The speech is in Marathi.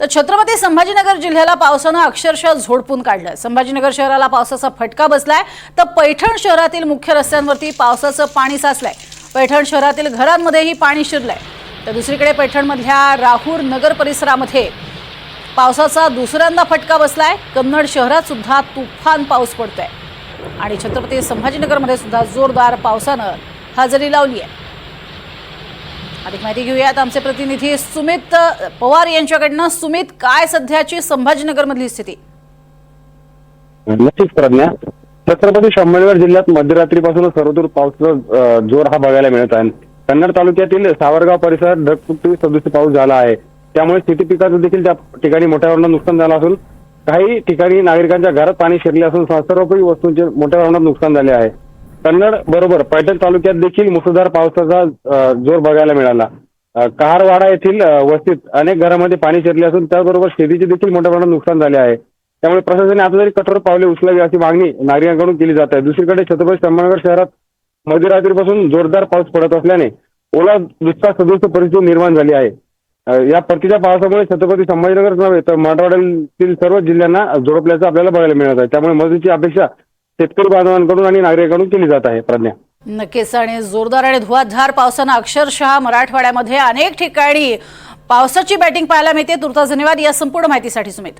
तर छत्रपती संभाजीनगर जिल्ह्याला पावसानं अक्षरशः झोडपून काढलंय संभाजीनगर शहराला पावसाचा फटका बसलाय. तर पैठण शहरातील मुख्य रस्त्यांवरती पावसाचं पाणी साचलंय. पैठण शहरातील घरांमध्येही पाणी शिरलंय. तर दुसरीकडे पैठणमधल्या राहूर नगर परिसरामध्ये पावसाचा दुसऱ्यांदा फटका बसलाय. कन्नड शहरात सुद्धा तुफान पाऊस पडतोय. आणि छत्रपती संभाजीनगरमध्ये सुद्धा जोरदार पावसानं हजेरी लावली आहे अधिक माहिती घेऊयात. आमचे प्रतिनिधी सुमित पवार यांच्याकडनं सुमित काय सध्याची संभाजीनगरमधली स्थिती? नक्कीच प्रज्ञा. छत्रपती संभाजीनगर जिल्ह्यात मध्यरात्रीपासून सर्वदूर पावसाचा जोर हा बघायला मिळत आहे. कन्नड तालुक्यातील सावरगाव परिसरात ढगफुटी सदृश पाऊस झाला आहे. त्यामुळे शेती पिकाचं देखील त्या ठिकाणी मोठ्या प्रमाणात नुकसान झालं असून काही ठिकाणी नागरिकांच्या घरात पाणी शिरले असून सर्वोपरी वस्तूंचे मोठ्या प्रमाणात नुकसान झाले आहे. कन्नड बरोबर. पैठण तालुक्यात देखील मुसळधार पावसाचा जोर बघायला मिळाला. कारवाडा कहारवाडा येथील वस्तीत अनेक घरामध्ये पाणी शिरले असून त्याचबरोबर शेतीचे देखील मोठ्या प्रमाणात नुकसान झाले आहे. त्यामुळे प्रशासनाने आता तरी कठोर पावले उचलावी अशी मागणी नागरिकांकडून केली जात आहे. दुसरीकडे छत्रपती संभाजीनगर शहरात मध्यरात्रीपासून जोरदार पाऊस पडत असल्याने ओला दुष्काळ सदृश परिस्थिती निर्माण झाली आहे. या परतीच्या पावसामुळे छत्रपती संभाजीनगर नव्हे तर मराठवाड्यातील सर्व जिल्ह्यांना झोडपल्याचं आपल्याला बघायला मिळत आहे. त्यामुळे मदतीची अपेक्षा शेतकरी बांधवांकडून आणि नागरिकांकडून केली जात आहे प्रज्ञा. नक्कीच आणि जोरदार आणि धुवाधार पावसानं अक्षरशः मराठवाड्यामध्ये अनेक ठिकाणी पावसाची बॅटिंग पाहायला मिळते. तुर्तास धन्यवाद. या संपूर्ण माहितीसाठी सुमित.